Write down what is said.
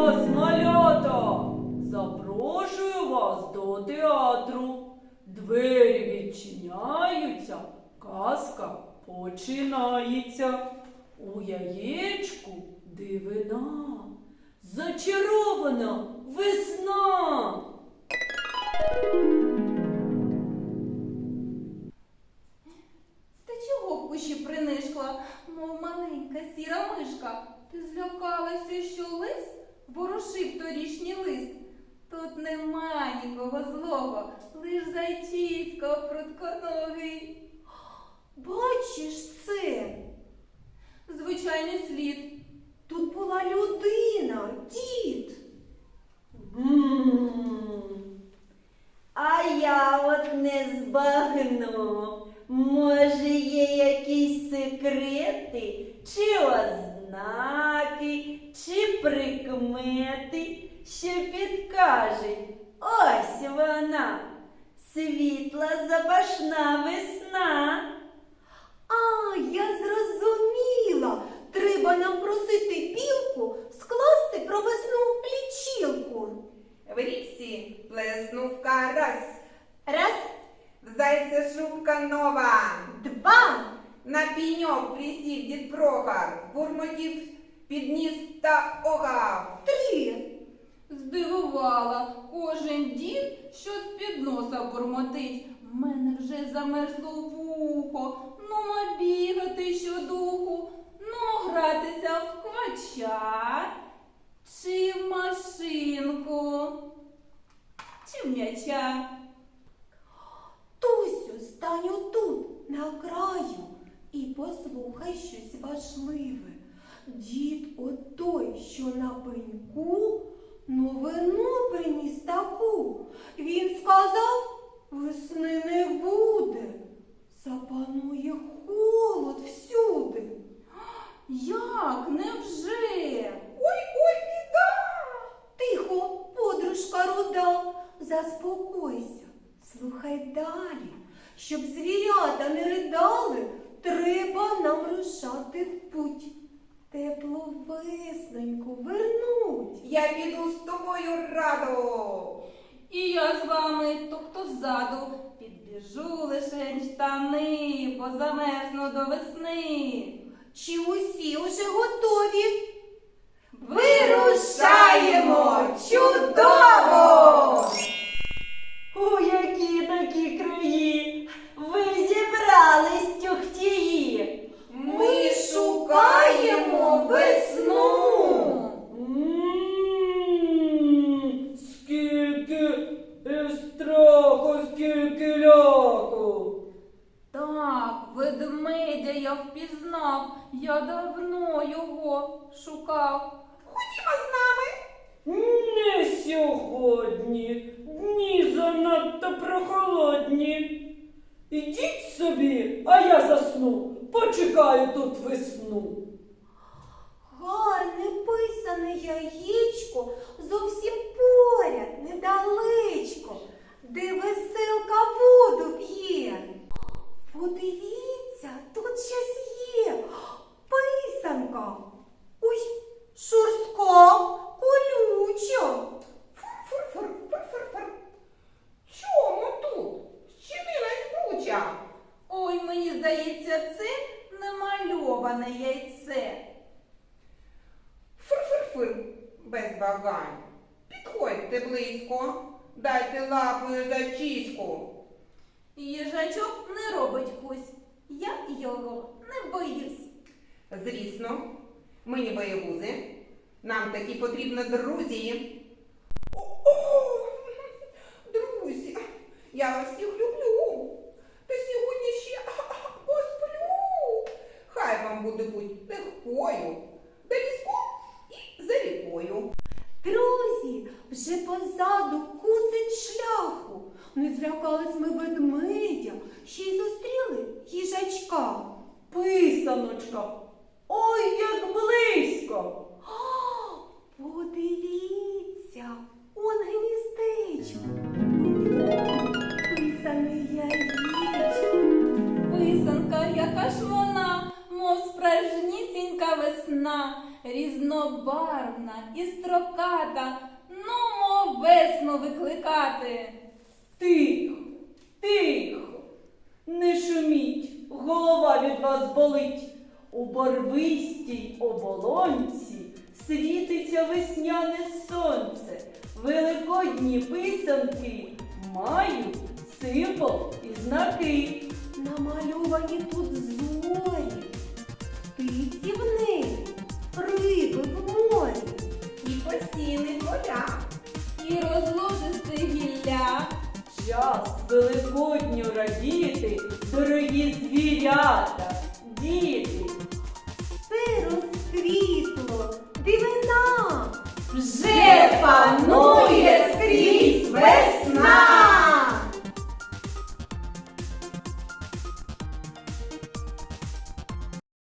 вас! Запрошую вас до театру. Двері відчиняються, казка починається. У яєчку дивина, зачарована весна. Ворушив торішній лист. Тут нема нікого злого, лиш зайчисько прутконогий. Бачиш це? Звичайний слід. Тут була людина, дід. А я от не збагну. Може, є якісь секрети, чи ознаки, чи прикмети, що підкажуть. Ось вона, світла запашна весна. А, я зрозуміла. Треба нам просити білку скласти про весну лічилку. В річці плеснув карась, Раз, в зайця шубка нова. два, На піньок присів дід Прохор, бурмотів підніс та огав. три. Здивувала кожен дід, що з-під носа бурмотить. В мене вже замерзло вухо. Ну, ма бігати щодуху, ну, гратися в квача, чи в машинку, чи в м'яча. Тусю, стань отут, на краю, і послухай щось важливе. Дід отой, що на пеньку, новину приніс таку. Він сказав, весни не буде, запанує холод всюди. Як? Невже? Ой, ой, біда! Тихо, подружка руда, заспокойся, слухай далі. Щоб звірята не ридали, треба нам рушати в путь. Теплу висненьку вернуть. Я піду з тобою радо. І я з вами, тобто ззаду, підбіжу лише штани, бо замерзну до весни. Чи усі уже готові? Вирушаємо! Я впізнав, я давно його шукав. Ходімо з нами. Не сьогодні. Щинилась. Ой, мені здається, це намальоване яйце. Фур-фур-фур, без вагань. Підходьте близько, дайте лапою зачіску. Їжачок не робить кусь. Я його не боюсь. Звісно, ми не боєвузи. Нам такі потрібні друзі. О, друзі, я вас всіх люблю. Та сьогодні ще посплю. Хай вам бути легкою, да ліском і за рікою. Друзі, вже позаду кусить шляху. Не злякались ми ведмедя, ще різнобарвна і строката, ну, мов весну викликати. Тихо, тихо, не шуміть, голова від вас болить. У барвистій оболонці світиться весняне сонце. Великодні писанки мають символ і знаки. Намальовані тут час великодню радіти, дорогі звірята, діти. Все розквітло, дивина, вже пану.